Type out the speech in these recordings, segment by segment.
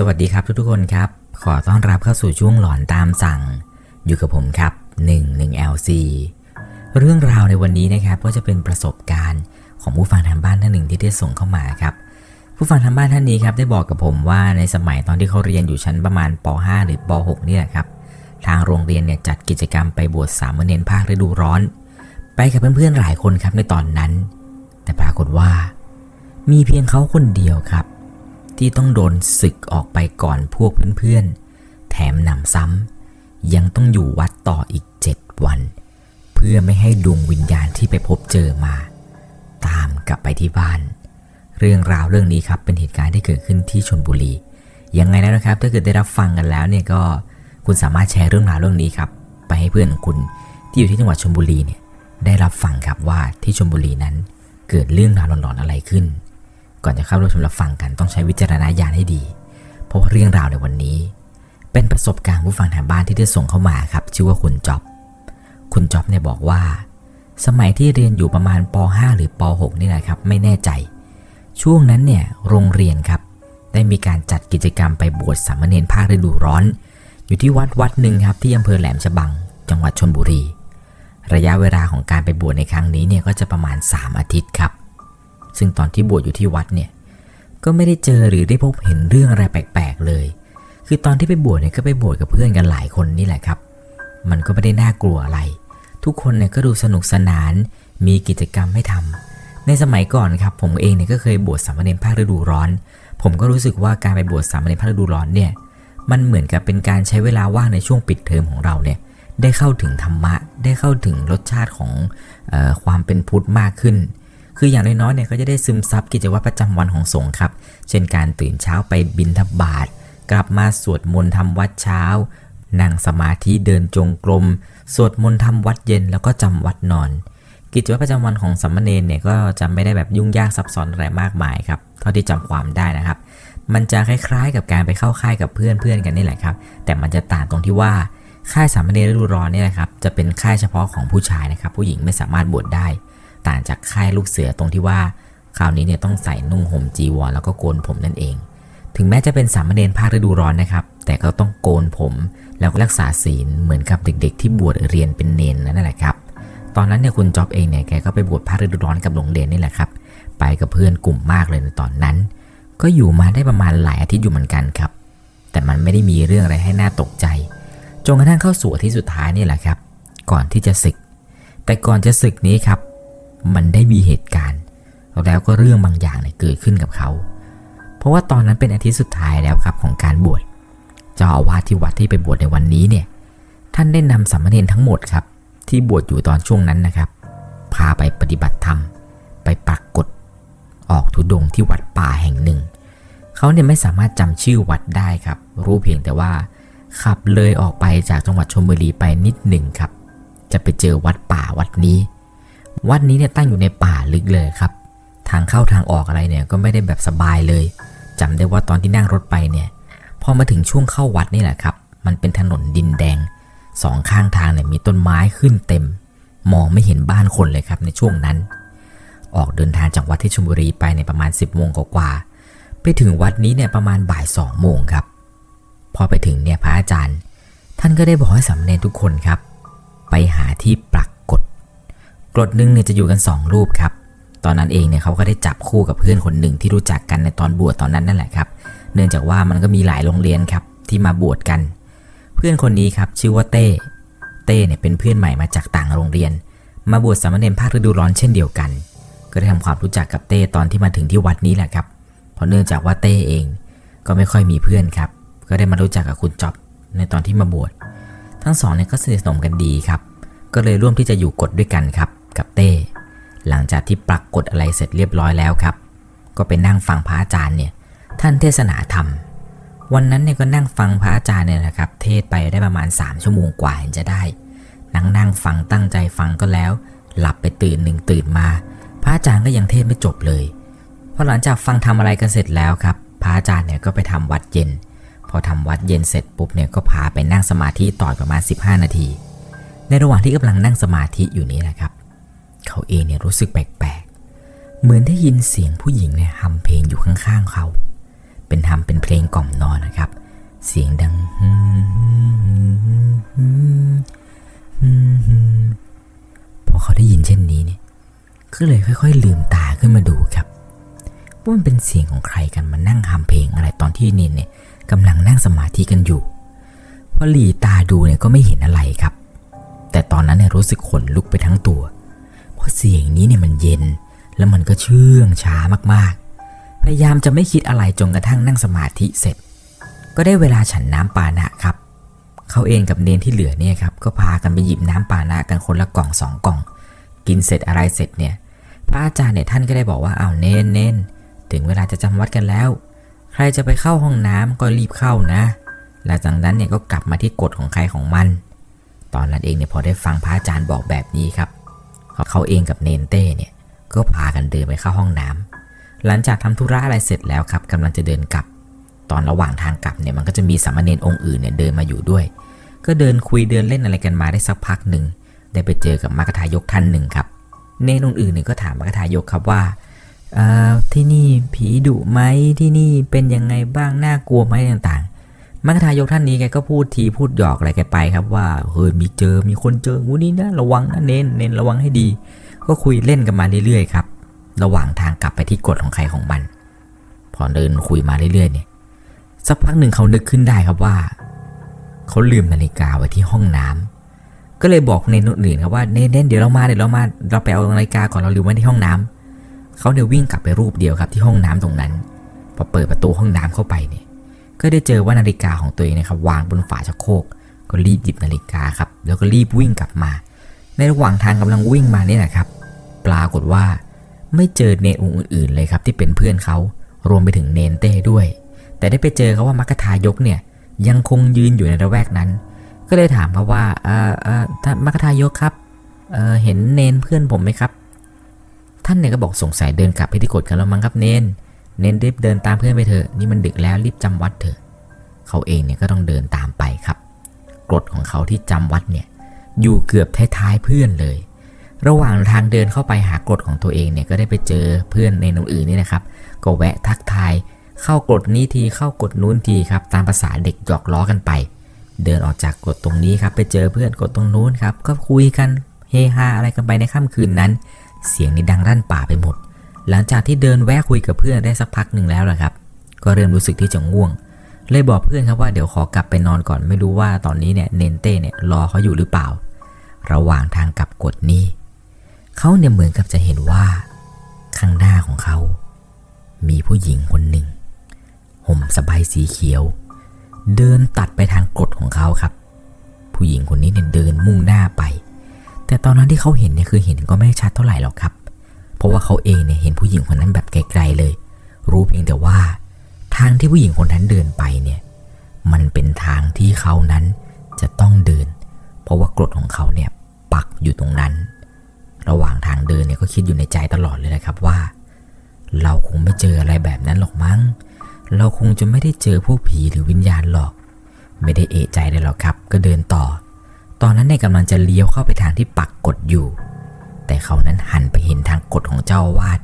สวัสดีครับทุกๆคนครับ ขอต้อนรับเข้าสู่ช่วงหลอนตามสั่ง อยู่กับผมครับ 1 1 LC เรื่องราวในวันนี้นะครับก็จะเป็นประสบการณ์ของผู้ฟังทางบ้านท่านหนึ่งที่ได้ส่งเข้ามาครับ ผู้ฟังทางบ้านท่านนี้ครับได้บอกกับผมว่าในสมัยตอนที่เขาเรียนอยู่ชั้นประมาณป .5 หรือป .6 นี่แหละครับ ทางโรงเรียนเนี่ยจัดกิจกรรมไปบวชสามเณรภาคฤดูร้อน ไปกับเพื่อนๆหลายคนครับในตอนนั้น แต่ปรากฏว่า มีเพียงเขาคนเดียวครับ ที่ต้องโดนศึกออกไปก่อนพวกเพื่อนๆ แถมหนำซ้ำยังต้องอยู่วัดต่ออีก7วัน เพื่อไม่ให้ดวงวิญญาณที่ไปพบเจอมา ตามกลับไปที่บ้าน เรื่องราวเรื่องนี้ครับเป็นเหตุการณ์ที่เกิดขึ้นที่ชนบุรี ยังไงแล้วนะครับ ถ้าเกิดได้รับฟังกันแล้วเนี่ยก็คุณสามารถแชร์เรื่องราวเรื่องนี้ครับ ไปให้เพื่อนของคุณที่อยู่ที่จังหวัดชลบุรีเนี่ยได้รับฟังครับว่าที่ชลบุรีนั้นเกิดเรื่องราวหลอนๆอะไรขึ้น ก่อนจะเข้ารับชมรับฟังกันต้องใช้วิจารณญาณให้ดี เพราะว่าเรื่องราวในวันนี้ เป็นประสบการณ์ผู้ฟังทางบ้านที่ได้ส่งเข้ามาครับ ชื่อว่าคุณจ๊อบ คุณจ๊อบเนี่ยบอกว่า สมัยที่เรียนอยู่ประมาณป .5 หรือป .6 นี่แหละครับ ไม่แน่ใจ ช่วงนั้นเนี่ยโรงเรียนครับ ได้มีการจัดกิจกรรมไปบวชสามเณรภาคฤดูร้อน อยู่ที่วัดวัดหนึ่งครับที่อำเภอแหลมฉบัง จังหวัดชนบุรี ระยะเวลาของการไปบวชในครั้งนี้เนี่ยก็จะประมาณ 3 อาทิตย์ครับ ซึ่งตอนที่บวชอยู่ที่วัดเนี่ยก็ไม่ได้เจอหรือได้พบเห็นเรื่องอะไรแปลกๆเลย คือตอนที่ไปบวชเนี่ยก็ไปบวชกับเพื่อนกันหลายคนนี่แหละครับ มันก็ไม่ได้น่ากลัวอะไร ทุกคนเนี่ยก็ดูสนุกสนาน มีกิจกรรมให้ทำในสมัยก่อนครับผมเองเนี่ยก็เคยบวชสามเณรภาคฤดูร้อน ผมก็รู้สึกว่าการไปบวชสามเณรภาคฤดูร้อนเนี่ย มันเหมือนกับเป็นการใช้เวลาว่างในช่วงปิดเทอมของเราเนี่ย ได้เข้าถึงธรรมะ ได้เข้าถึงรสชาติของออความเป็นพุทธมากขึ้น คืออย่างน้อยๆเนี่ยก็จะได้ซึมซับกิจวัตรประจำวันของสงฆ์ครับ เช่นการตื่นเช้าไปบิณฑบาตกลับมาสวดมนต์ทำวัดเช้า นั่งสมาธิเดินจงกรม สวดมนต์ทำวัดเย็นแล้วก็จำวัดนอน กิจวัตรประจำวันของสามมเณรเนี่ยก็จะไม่ได้แบบยุ่งยากซับซ้อนอะไรมากมายครับ เท่าที่จำความได้นะครับ มันจะคล้ายๆกับการไปเข้าค่ายกับเพื่อนเพื่อนๆกันนี่แหละครับ แต่มันจะต่างตรงที่ว่าค่ายสามเณรฤดูร้อนเนี่ยนะครับจะเป็นค่ายเฉพาะของผู้ชายนะครับ ผู้หญิงไม่สามารถบวชได้ ต่างจากค่ายลูกเสือตรงที่ว่าคราวนี้เนี่ยต้องใส่นุ่งห่มจีวรแล้วก็โกนผมนั่นเอง ถึงแม้จะเป็นสามเณรภาคฤดูร้อนนะครับ แต่ก็ต้องโกนผมแล้วก็รักษาศีลเหมือนกับเด็ก ๆ ที่บวชเรียนเป็นเนนนั่นแหละครับ ตอนนั้นเนี่ยคุณจ๊อบเองเนี่ยแกก็ไปบวชภาคฤดูร้อนกับโรงเรียนนี่แหละครับ ไปกับเพื่อนกลุ่มมากเลยในตอนนั้น ก็อยู่มาได้ประมาณหลายอาทิตย์อยู่เหมือนกันครับ แต่มันไม่ได้มีเรื่องอะไรให้หน่าตกใจจนกระทั่งเข้าสู่อาทิตย์สุดท้ายนี่แหละครับ ก่อนที่จะศึก แต่ก่อนจะศึกนี้ครับ มันได้มีเหตุการณ์ แล้วก็เรื่องบางอย่างเนี่ยเกิดขึ้นกับเขา เพราะว่าตอนนั้นเป็นอาทิตย์สุดท้ายแล้วครับของการบวชเจ้าอาวาสที่วัดที่ไปบวชในวันนี้เนี่ยท่านได้นำสามเณรทั้งหมดครับ ที่บวชอยู่ตอนช่วงนั้นนะครับ พาไปปฏิบัติธรรม ไปปรากฏออกทุดงค์ที่วัดป่าแห่งหนึ่ง เขาเนี่ยไม่สามารถจำชื่อวัดได้ครับ รู้เพียงแต่ว่า ขับเลยออกไปจากจังหวัดชลบุรีไปนิดหนึ่งครับ จะไปเจอวัดป่าวัดนี้ วัดนี้เนี่ยตั้งอยู่ในป่าลึกเลยครับ ทางเข้าทางออกอะไรเนี่ยก็ไม่ได้แบบสบายเลยจำได้ว่าตอนที่นั่งรถไปเนี่ยพอมาถึงช่วงเข้าวัดนี่แหละครับ มันเป็นถนนดินแดงสองข้างทางเนี่ยมีต้นไม้ขึ้นเต็ม มองไม่เห็นบ้านคนเลยครับในช่วงนั้น ออกเดินทางจากวัดที่ชลบุรีไปในประมาณ 10โมงกว่าไปถึงวัดนี้เนี่ยประมาณบ่าย2โมงครับ พอไปถึงเนี่ยพระอาจารย์ ท่านก็ได้บอกให้สามเณรทุกคนครับ ไปหาที่ปราก กรดหนึงเนี่ยจะอยู่กัน 2 รูปครับ ตอนนั้นเองเนี่ยเขาก็ได้จับคู่กับเพื่อนคนหนึ่งที่รู้จักกันในตอนบวชตอนนั้นนั่นแหละครับ เนื่องจากว่ามันก็มีหลายโรงเรียนครับที่มาบวชกัน เพื่อนคนนี้ครับชื่อว่าเต้ เต้เนี่ยเป็นเพื่อนใหม่มาจากต่างโรงเรียน มาบวชสามเณรภาคฤดูร้อนเช่นเดียวกัน ก็ได้ทำความรู้จักกับเต้ตอนที่มาถึงที่วัดนี้แหละครับ เพราะเนื่องจากว่าเต้เอง ก็ไม่ค่อยมีเพื่อนครับ ก็ได้มารู้จักกับคุณจ๊อบในตอนที่มาบวช ทั้งสองเนี่ยก็สนิทสนมกันดีครับ ก็เลยร่วมที่จะอยู่กฎด้วยกันครับ กับเต้ หลังจากที่ปรากฏอะไรเสร็จเรียบร้อยแล้วครับ ก็ไปนั่งฟังพระอาจารย์เนี่ยท่านเทศนาธรรม วันนั้นเนี่ยก็นั่งฟังพระอาจารย์เนี่ยนะครับ เทศไปได้ประมาณ 3 ชั่วโมงกว่าเห็นจะได้ นั่งนั่งฟังตั้งใจฟังก็แล้ว หลับไปตื่นหนึ่งตื่นมา พระอาจารย์ก็ยังเทศไม่จบเลยพอหลังจากฟังทำอะไรกันเสร็จแล้วครับ พระอาจารย์เนี่ยก็ไปทำวัดเย็น พอทำวัดเย็นเสร็จปุ๊บเนี่ยก็พาไปนั่งสมาธิต่อประมาณ 15 นาที ในระหว่างที่กำลังนั่งสมาธิอยู่นี้นะครับ เขาเองเนี่ยรู้สึกแปลกๆ เหมือนได้ยินเสียงผู้หญิงเนี่ยฮัมเพลงอยู่ข้างๆเขา เป็นฮัมเป็นเพลงกล่อมนอนนะครับ เสียงดังพอเขาได้ยินเช่นนี้เนี่ยก็เลยค่อย ๆ ลืมตาขึ้นมาดูครับว่ามันเป็นเสียงของใครกันมานั่งทำเพลงอะไรตอนที่เนนเนี่ยกำลังนั่งสมาธิกันอยู่พอหลีตาดูเนี่ยก็ไม่เห็นอะไรครับ แต่ตอนนั้นเนี่ยรู้สึกขนลุกไปทั้งตัว ราะเสียงนี้เนี่ยมันเย็น แล้วมันก็เชื่องช้ามากๆ พยายามจะไม่คิดอะไรจนกระทั่งนั่งสมาธิเสร็จ ก็ได้เวลาฉันน้ำปานะครับ เขาเองกับเนนที่เหลือเนี่ยครับก็พากันไปหยิบน้ำปานะกันคนละกล่องสองกล่อง กินเสร็จอะไรเสร็จเนี่ยพระอาจารย์เนี่ยท่านก็ได้บอกว่าเอ้าเน้นเน้นถึงเวลาจะจำวัดกันแล้ว ใครจะไปเข้าห้องน้ำก็รีบเข้านะ หลังจากนั้นเนี่ยก็กลับมาที่กฎของใครของมัน ตอนนั้นเองเนี่ยพอได้ฟังพระอาจารย์บอกแบบนี้ครับ เขาเองกับเนนเต้เนี่ยก็พากันเดินไปเข้าห้องน้ำหลังจากทำธุระอะไรเสร็จแล้วครับกำลังจะเดินกลับ ตอนระหว่างทางกลับเนี่ยมันก็จะมีสามเณรองค์อื่นเนี่ยเดินมาอยู่ด้วย ก็เดินคุยเดินเล่นอะไรกันมาได้สักพักหนึ่งได้ไปเจอกับมรรคทายกท่านหนึ่งครับ เนรองค์อื่นเนี่ยก็ถามมรรคทายกครับว่าที่นี่ผีดุไหมที่นี่เป็นยังไงบ้างน่ากลัวไหมต่าง มรรคทายกท่านนี้แกก็พูดทีพูดหยอกอะไรแกไปครับว่าเฮ้ยมีเจอมีคนเจองูนี่นะระวังนะเน้นเน้นระวังให้ดี ก็คุยเล่นกันมาเรื่อยๆครับ ระหว่างทางกลับไปที่กฎของใครของมัน พอเดินคุยมาเรื่อยๆเนี่ยสักพักหนึ่งเขานึกขึ้นได้ครับว่า เขาลืมนาฬิกาไว้ที่ห้องน้ำก็เลยบอกเนนอื่นครับว่าเนนเนนเดี๋ยวเรามาเดี๋ยวเรามาเราไปเอานาฬิกาก่อนเราลืมไว้ที่ห้องน้ำเขาเดี๋ยววิ่งกลับไปรูปเดียวครับที่ห้องน้ำตรงนั้น พอเปิดประตูห้องน้ำเข้าไปเนี่ย ก็ได้เจอว่านาฬิกาของตัวเองนะครับวางบนฝาชักโครกก็รีบหยิบนาฬิกาครับแล้วก็รีบวิ่งกลับมา ในระหว่างทางกำลังวิ่งมาเนี่ยนะครับ ปรากฏว่าไม่เจอเนนองค์อื่นๆเลยครับที่เป็นเพื่อนเขารวมไปถึงเนนเต้ด้วย แต่ได้ไปเจอเขาว่ามัคคทายกเนี่ยยังคงยืนอยู่ในระแวกนั้น ก็เลยถามเขาว่าเออเออท่านมัคคทายกครับเออเห็นเนนเพื่อนผมไหมครับ ท่านเนี่ยก็บอกสงสัยเดินกลับไปที่กฎกันแล้วมั้งครับเนน เน้นรีบเดินตามเพื่อนไปเถอะนี่มันดึกแล้วรีบจำวัดเถอะ เขาเองเนี่ยก็ต้องเดินตามไปครับกฎของเขาที่จำวัดเนี่ยอยู่เกือบท้ายๆเพื่อนเลย ระหว่างทางเดินเข้าไปหากฎของตัวเองเนี่ยก็ได้ไปเจอเพื่อนในนอื่นนี่นะครับ ก็แวะทักทาย เข้ากฎนี้ทีเข้ากฎนู้นทีครับ ตามภาษาเด็กหยอกล้อกันไป เดินออกจากกฎตรงนี้ครับ ไปเจอเพื่อนกฎตรงนู้นครับ ก็คุยกันเฮฮาอะไรกันไปในค่ำคืนนั้น เสียงนี่ดังรั่นป่าไปหมด หลังจากที่เดินแวะคุยกับเพื่อนได้สักพักหนึ่งแล้วแหละครับ ก็เริ่มรู้สึกที่จะง่วง เลยบอกเพื่อนครับว่าเดี๋ยวขอกลับไปนอนก่อนไม่รู้ว่าตอนนี้เนี่ยเนนเต้เนี่ยรอเขาอยู่หรือเปล่า ระหว่างทางกลับกฎนี้ เขาเนี่ยเหมือนกับจะเห็นว่า ข้างหน้าของเขา มีผู้หญิงคนหนึ่งห่มสบายสีเขียว เดินตัดไปทางกฎของเขาครับ ผู้หญิงคนนี้เนี่ยเดินมุ่งหน้าไป แต่ตอนนั้นที่เขาเห็นเนี่ยคือเห็นก็ไม่ชัดเท่าไหร่หรอกครับ เพราะว่าเขาเองเนี่ยเห็นผู้หญิงคนนั้นแบบไกลๆเลย รู้เพียงแต่ว่า ทางที่ผู้หญิงคนนั้นเดินไปเนี่ย มันเป็นทางที่เขานั้นจะต้องเดิน เพราะว่ากฎของเขาเนี่ยปักอยู่ตรงนั้น ระหว่างทางเดินเนี่ยก็คิดอยู่ในใจตลอดเลยนะครับว่า เราคงไม่เจออะไรแบบนั้นหรอกมั้ง เราคงจะไม่ได้เจอพวกผีหรือวิญญาณหรอก ไม่ได้เอะใจเลยหรอกครับ ก็เดินต่อ ตอนนั้นเนี่ยกำลังจะเลี้ยวเข้าไปทางที่ปักกฎอยู่ แต่เขานั้นหันไปเห็นทางกฎของเจ้าวาส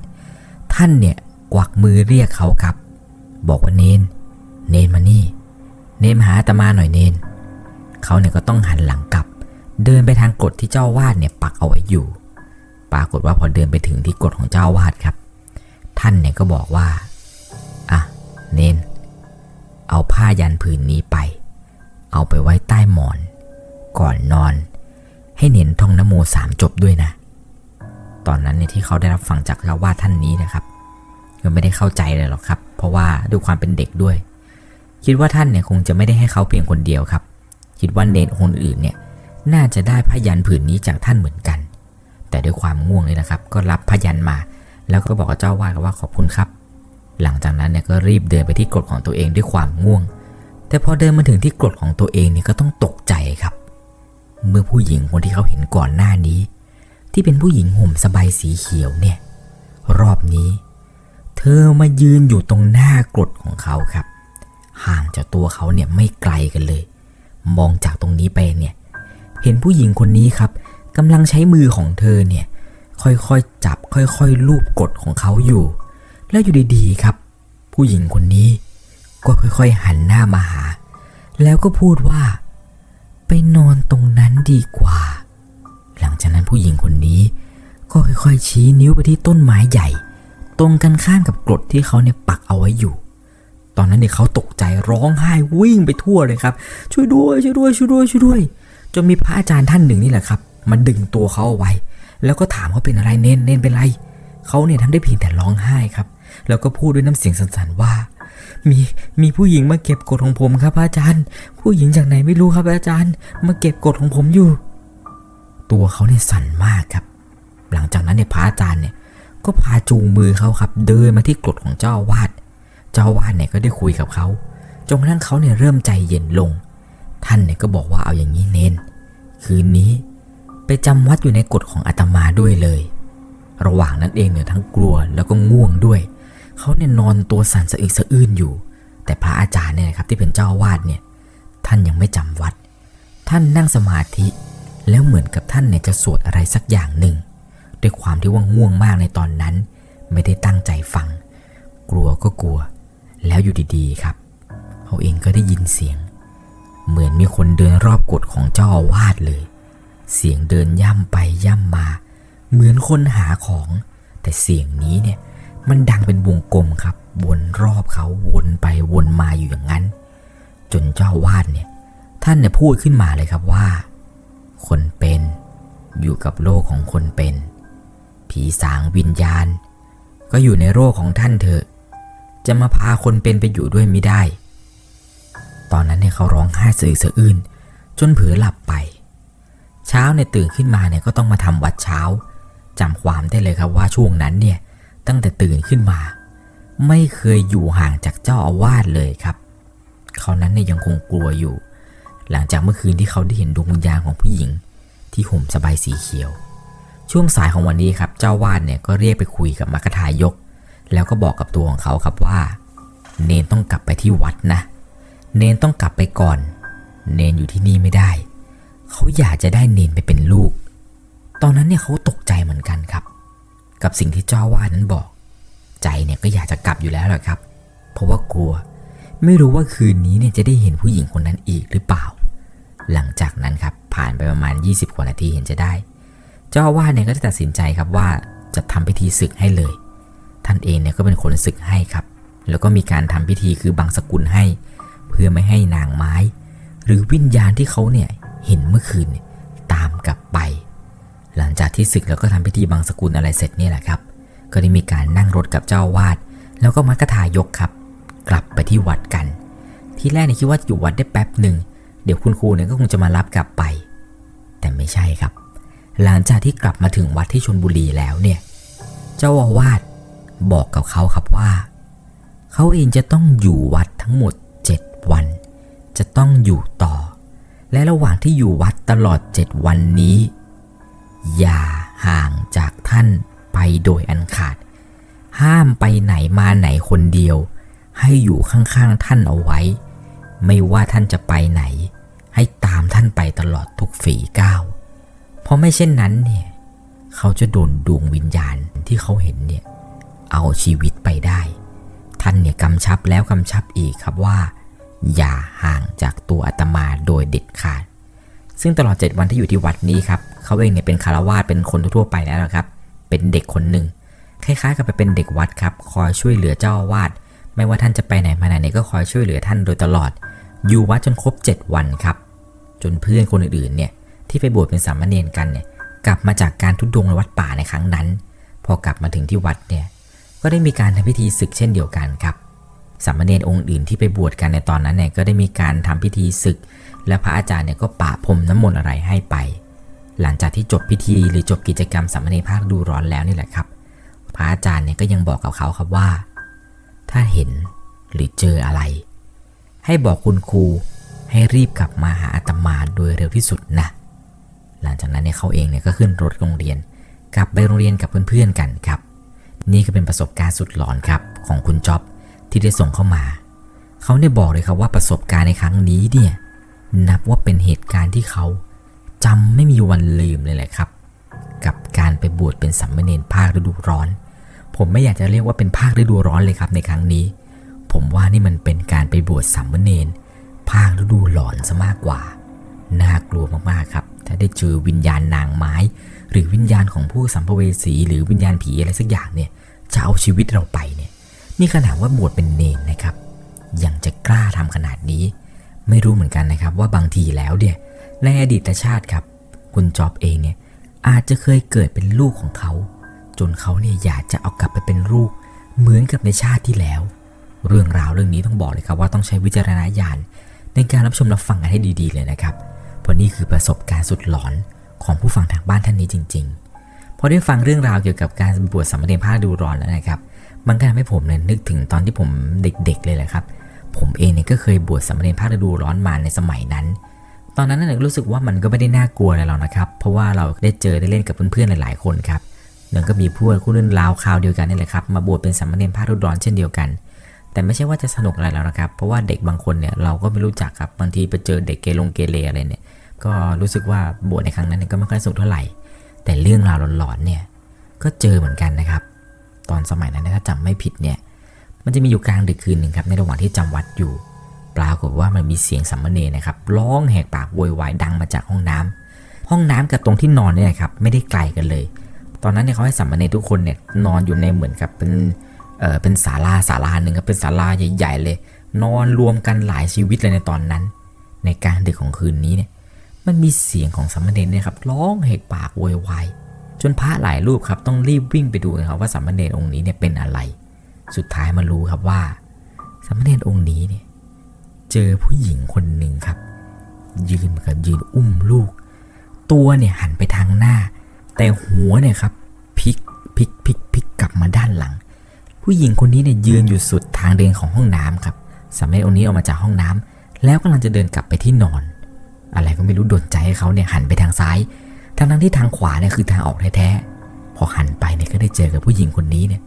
ท่านเนี่ยกวักมือเรียกเขาครับ บอกว่าเนน เนนมานี่ เนนมาหาตมาหน่อยเนน เขาเนี่ยก็ต้องหันหลังกลับ เดินไปทางกฎที่เจ้าวาสเนี่ยปักเอาไว้อยู่ ปรากฏว่าพอเดินไปถึงที่กฎของเจ้าวาสครับ ท่านเนี่ยก็บอกว่า อะ เนน เอาผ้ายันผืนนี้ไป เอาไปไว้ใต้หมอน ก่อนนอน ให้เน้นท่องนโมสามจบด้วยนะ ตอนนั้นเนี่ยที่เขาได้รับฟังจากเจ้าวาสท่านนี้นะครับก็ไม่ได้เข้าใจเลยหรอกครับ เพราะว่าด้วยความเป็นเด็กด้วย คิดว่าท่านเนี่ยคงจะไม่ได้ให้เขาเพียงคนเดียวครับ คิดว่าเนนคนอื่นเนี่ยน่าจะได้พยันผืนนี้จากท่านเหมือนกัน แต่ด้วยความง่วงเลยนะครับ ก็รับพยันมา แล้วก็บอกกับเจ้าวาดว่าขอบคุณครับ หลังจากนั้นเนี่ยก็รีบเดินไปที่กฎของตัวเองด้วยความง่วง แต่พอเดินมาถึงที่กฎของตัวเองเนี่ยก็ต้องตกใจครับ เมื่อผู้หญิงคนที่เขาเห็นก่อนหน้านี้ ที่เป็นผู้หญิงห่มสบายสีเขียวเนี่ย รอบนี้ เธอมายืนอยู่ตรงหน้ากฎของเขาครับ ห่างจากตัวเขาเนี่ยไม่ไกลกันเลย มองจากตรงนี้ไปเนี่ย เห็นผู้หญิงคนนี้ครับกำลังใช้มือของเธอเนี่ย ค่อยๆจับค่อยๆลูบกดของเขาอยู่ แล้วอยู่ดีๆครับ ผู้หญิงคนนี้ ก็ค่อย ๆ หันหน้ามาหา แล้วก็พูดว่า ไปนอนตรงนั้นดีกว่า หลังจากนั้นผู้หญิงคนนี้ ก็ค่อยๆชี้นิ้วไปที่ต้นไม้ใหญ่ ตรงกันข้ามกับกรดที่เขาเนี่ยปักเอาไว้อยู่ ตอนนั้นเนี่ยเขาตกใจร้องไห้วิ่งไปทั่วเลยครับ ช่วยด้วยช่วยด้วยช่วยด้วยช่วยด้วยจนมีพระอาจารย์ท่านหนึ่งนี่แหละครับมาดึงตัวเขาเอาไว้ แล้วก็ถามเขาเป็นอะไรเน้นเน้นเป็นไรเขาเนี่ยทำได้เพียงแต่ร้องไห้ครับ แล้วก็พูดด้วยน้ำเสียงสั่นๆว่า มีมีผู้หญิงมาเก็บกดของผมครับพระอาจารย์ ผู้หญิงจากไหนไม่รู้ครับอาจารย์ มาเก็บกดของผมอยู่ ตัวเขาเนี่ยสั่นมากครับ หลังจากนั้นเนี่ยพระอาจารย์เนี่ยก็พาจูงมือเขาครับ เดินมาที่กรดของเจ้าวาสเจ้าวาสเนี่ยก็ได้คุยกับเขาจนกระทั่งเขาเนี่ยเริ่มใจเย็นลง ท่านเนี่ยก็บอกว่าเอาอย่างนี้เน้น คืนนี้ไปจำวัดอยู่ในกฎของอาตมาด้วยเลย ระหว่างนั้นเองเนี่ยทั้งกลัวแล้วก็ง่วงด้วย เขาเนี่ยนอนตัวสั่นสะอึกสะอื้นอยู่ แต่พระอาจารย์เนี่ยครับที่เป็นเจ้าวาสเนี่ย ท่านยังไม่จำวัด ท่านนั่งสมาธิ แล้วเหมือนกับท่านเนี่ยจะสวดอะไรสักอย่างหนึ่ง ด้วยความที่ว่าง่วงมากในตอนนั้น ไม่ได้ตั้งใจฟัง กลัวก็กลัว แล้วอยู่ดีๆครับเขาเองก็ได้ยินเสียง เหมือนมีคนเดินรอบกฎของเจ้าอาวาสเลย เสียงเดินย่ำไปย่ำมา เหมือนคนหาของ แต่เสียงนี้เนี่ยมันดังเป็นวงกลมครับ วนรอบเขาวนไปวนมาอยู่อย่างนั้น จนเจ้าอาวาดเนี่ย ท่านเนี่ยพูดขึ้นมาเลยครับว่า คนเป็น อยู่กับโลกของคนเป็น ผีสางวิญญาณ ก็อยู่ในโลกของท่านเถอะ จะมาพาคนเป็นไปอยู่ด้วยไม่ได้ ตอนนั้นเนี่ยเขาร้องไห้สะอึกสะอื้นจนเผลอหลับไป เช้าเนี่ยตื่นขึ้นมาเนี่ยก็ต้องมาทำวัดเช้าจำความได้เลยครับว่าช่วงนั้นเนี่ยตั้งแต่ตื่นขึ้นมา ไม่เคยอยู่ห่างจากเจ้าอาวาสเลยครับเขานั้นเนี่ยยังคงกลัวอยู่ หลังจากเมื่อคืนที่เขาได้เห็นดวงวิญญาณของผู้หญิง ที่ห่มสบายสีเขียว ช่วงสายของวันนี้ครับ เจ้าวาดเนี่ยก็เรียกไปคุยกับมรรคทายก แล้วก็บอกกับตัวของเขาครับว่า เนนต้องกลับไปที่วัดนะ เนนต้องกลับไปก่อน เนนอยู่ที่นี่ไม่ได้ เขาอยากจะได้เนนไปเป็นลูก ตอนนั้นเนี่ยเขาตกใจเหมือนกันครับ กับสิ่งที่เจ้าวาดนั้นบอก ใจเนี่ยก็อยากจะกลับอยู่แล้วแหละครับ เพราะว่ากลัว ไม่รู้ว่าคืนนี้เนี่ยจะได้เห็นผู้หญิงคนนั้นอีกหรือเปล่า หลังจากนั้นครับผ่านไปประมาณ 20กว่านาทีเห็นจะได้ เจ้าอาวาสเนี่ยก็ได้ตัดสินใจครับว่าจะทำพิธีศึกให้เลย ท่านเองเนี่ยก็เป็นคนศึกให้ครับ แล้วก็มีการทำพิธีคือบังสกุลให้ เพื่อไม่ให้นางไม้ หรือวิญญาณที่เขาเนี่ยเห็นเมื่อคืนนตามกลับไป หลังจากที่ศึกแล้วก็ทำพิธีบังสกุลอะไรเสร็จเนี่ยแหละครับ ก็ได้มีการนั่งรถกับเจ้าวาสแล้วก็มัคคทายกครับ กลับไปที่วัดกัน ที่แรกเนี่ยคิดว่าอยู่วัดได้แป๊บหนึ่ง เดี๋ยวคุณครูเนี่ยก็คงจะมารับกลับไป แต่ไม่ใช่ครับ หลังจากที่กลับมาถึงวัดที่ชนบุรีแล้วเนี่ย เจ้าอาวาสบอกกับเขาครับว่า เขาเองจะต้องอยู่วัดทั้งหมด 7 วัน จะต้องอยู่ต่อ และระหว่างที่อยู่วัดตลอด 7 วันนี้ อย่าห่างจากท่านไปโดยอันขาด ห้ามไปไหนมาไหนคนเดียว ให้อยู่ข้างๆท่านเอาไว้ ไม่ว่าท่านจะไปไหน ให้ตามท่านไปตลอดทุกฝีก้าว เพราะไม่เช่นนั้นเนี่ยเขาจะโดนดวงวิญญาณที่เขาเห็นเนี่ยเอาชีวิตไปได้ ท่านเนี่ยกำชับแล้วกำชับอีกครับว่า อย่าห่างจากตัวอาตมาโดยเด็ดขาด ซึ่งตลอด 7 วันที่อยู่ที่วัดนี้ครับเขาเองเนี่ยเป็นคารวาสเป็นคนทั่วไปแล้วครับ เป็นเด็กคนหนึ่งคล้ายๆ กับไปเป็นเด็กวัดครับ คอยช่วยเหลือเจ้าวาส ไม่ว่าท่านจะไปไหนมาไหนเนี่ยก็คอยช่วยเหลือท่านโดยตลอด อยู่วัดจนครบ 7 วันครับ จนเพื่อนคนอื่นๆเนี่ยที่ไปบวชเป็นสามเณรกันเนี่ยกลับมาจากการทุดดงในวัดป่าในครั้งนั้น พอกลับมาถึงที่วัดเนี่ยก็ได้มีการทำพิธีศึกเช่นเดียวกันครับสามเณรองค์อื่นที่ไปบวชกันในตอนนั้นเนี่ยก็ได้มีการทำพิธีศึก และพระอาจารย์เนี่ยก็ปะพรมน้ำมนต์อะไรให้ไป หลังจากที่จบพิธีหรือจบกิจกรรมสามเณรภาคดูร้อนแล้วนี่แหละครับ พระอาจารย์เนี่ยก็ยังบอกกับเขาครับว่า ถ้าเห็นหรือเจออะไร ให้บอกคุณครูให้รีบกลับมาหาอาตมาโดยเร็วที่สุดนะ หลังจากนั้นเนี่ยเขาเองเนี่ยก็ขึ้นรถโรงเรียน กลับไปโรงเรียนกับเพื่อนๆกันครับ นี่ก็เป็นประสบการณ์สุดหลอนครับของคุณจ๊อบที่ได้ส่งเข้ามา เขาเนี่ยบอกเลยครับว่าประสบการณ์ในครั้งนี้เนี่ยนับว่าเป็นเหตุการณ์ที่เขาจำไม่มีวันลืมเลยแหละครับ กับการไปบวชเป็นสัมมเนรภาคฤดูร้อน ผมไม่อยากจะเรียกว่าเป็นภาคฤดูร้อนเลยครับในครั้งนี้ ผมว่านี่มันเป็นการไปบวชสัมมเนรภาคฤดูหลอนซะมากกว่า น่ากลัวมากๆครับ ถ้าได้เจอวิญญาณนางไม้ หรือวิญญาณของผู้สัมภเวสีหรือวิญญาณผีอะไรสักอย่างเนี่ยจะเอาชีวิตเราไปเนี่ยนี่ขนาดว่าบวชเป็นเนนนะครับ ยังจะกล้าทำขนาดนี้ ไม่รู้เหมือนกันนะครับว่าบางทีแล้วเนี่ยในอดีตชาติครับ คุณจอบเองเนี่ยอาจจะเคยเกิดเป็นลูกของเขา จนเขาเนี่ยอยากจะเอากลับไปเป็นลูก เหมือนกับในชาติที่แล้ว เรื่องราวเรื่องนี้ต้องบอกเลยครับว่าต้องใช้วิจารณญาณในการรับชมรับฟังกันให้ดีๆ เลยนะครับเพราะนี่คือประสบการณ์สุดหลอนของผู้ฟังทางบ้านท่านนี้จริง ๆ พอได้ฟังเรื่องราวเกี่ยวกับการบวชสามเณรภาคดูร้อนแล้วนะครับ มันก็ทำให้ผมเนี่ยนึกถึงตอนที่ผมเด็กๆ เลยแหละครับ ผมเองเนี่ยก็เคยบวชสามเณรภาคฤดูร้อนมาในสมัยนั้น ตอนนั้นเนี่ยรู้สึกว่ามันก็ไม่ได้น่ากลัวอะไรหรอกนะครับ เพราะว่าเราได้เจอได้เล่นกับเพื่อนๆ หลายๆ คนครับ แล้วก็มีพวกคู่เรื่องราวคราวเดียวกันนี่แหละครับ มาบวชเป็นสามเณรภาคฤดูร้อนเช่นเดียวกัน แต่ไม่ใช่ว่าจะสนุกอะไรแล้วนะครับ เพราะว่าเด็กบางคนเนี่ยเราก็ไม่รู้จักครับ บางทีไปเจอเด็กเกลงเกเรอะไรเนี่ย ก็รู้สึกว่าบวชในครั้งนั้นเนยก็ไม่ค่อยสนุกเท่าไหร่ แต่เรื่องราวหลอนๆเนี่ย ก็เจอเหมือนกันนะครับ ตอนสมัยนั้นถ้าจำไม่ผิดเนี่ย มันจะมีอยู่กลางดึกคืนหนึ่งครับ ในระหว่างที่จำวัดอยู่ ปรากฏว่ามันมีเสียงสัมมเนรนะครับ ร้องแหกปากโวยวายดังมาจากห้องน้ำห้องน้ำกับตรงที่นอนเนี่ยครับ ไม่ได้ไกลกันเลย ตอนนั้นเนี่ยเขาให้สัมมาเนทุกคนเนี่ยนอนอยู่ในเหมือนกับเป็นเออเป็นศาลาศาลาหนึ่งครับเป็นศาลาใหญ่ ๆ เลย นอนรวมกันหลายชีวิตเลยในตอนนั้น ในกลางดึกของคืนนี้เนี่ยมันมีเสียงของสัมมาเนรเนี่ยครับร้องแหกปากโวยวายจนพระหลายรูปครับต้องรีบวิ่งไปดูนะครับว่าสัมมาเนรองค์นี้เนี่ยเป็นอะไร สุดท้ายมารู้ครับว่าสัมมาเนรองค์นี้เนี่ยเจอผู้หญิงคนหนึ่งครับ ยืนเหมือนกับยืนอุ้มลูก ตัวเนี่ยหันไปทางหน้า แต่หัวเนี่ยครับพลิกพลิกพลิกพลิกกลับมาด้านหลัง ผู้หญิงคนนี้เนี่ยยืนอยู่สุดทางเดินของห้องน้ำครับสามเณรองค์นี้ออกมาจากห้องน้ำแล้วกำลังจะเดินกลับไปที่นอน อะไรก็ไม่รู้ดนใจให้เขาเนี่ยหันไปทางซ้ายทั้งทั้งที่ทางขวาเนี่ยคือทางออกแท้ๆพอหันไปเนี่ยก็ได้เจอกับผู้หญิงคนนี้เนี่ย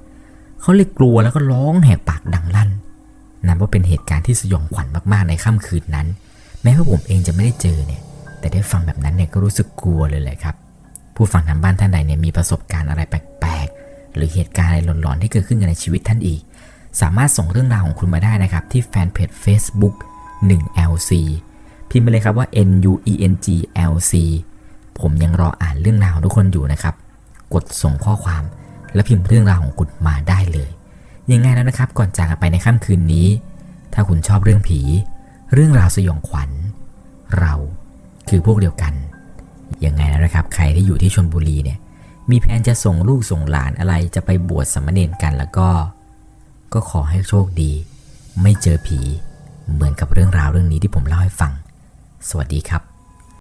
เขาเลยกลัวแล้วก็ร้องแหกปากดังลั่นนับว่าเป็นเหตุการณ์ที่สยองขวัญมากๆในค่ำคืนนั้น แม้ว่าผมเองจะไม่ได้เจอเนี่ย แต่ได้ฟังแบบนั้นเนี่ยก็รู้สึกกลัวเลยแหละครับ ผู้ฟังทางบ้านท่านใดเนี่ยมีประสบการณ์อะไรแปลกๆ หรือเหตุการณ์อะไรหลอนๆที่เกิดขึ้นในชีวิตท่านอีก สามารถส่งเรื่องราวของคุณมาได้นะครับ ที่แฟนเพจ Facebook 1LC พิมพ์ไปเลยครับว่า N U E N G L C ผมยังรออ่านเรื่องราวทุกคนอยู่นะครับ กดส่งข้อความ และพิมพ์เรื่องราวของคุณมาได้เลย ยังไงแล้วนะครับ ก่อนจากกันไปในค่ำคืนนี้ ถ้าคุณชอบเรื่องผี เรื่องราวสยองขวัญ เราคือพวกเดียวกัน ยังไงแล้วนะครับ ใครที่อยู่ที่ชนบุรีเนี่ย มีแผนจะส่งลูกส่งหลานอะไรจะไปบวชสามเณรกันแล้วก็ ก็ขอให้โชคดี ไม่เจอผี เหมือนกับเรื่องราวเรื่องนี้ที่ผมเล่าให้ฟัง สวัสดีครับ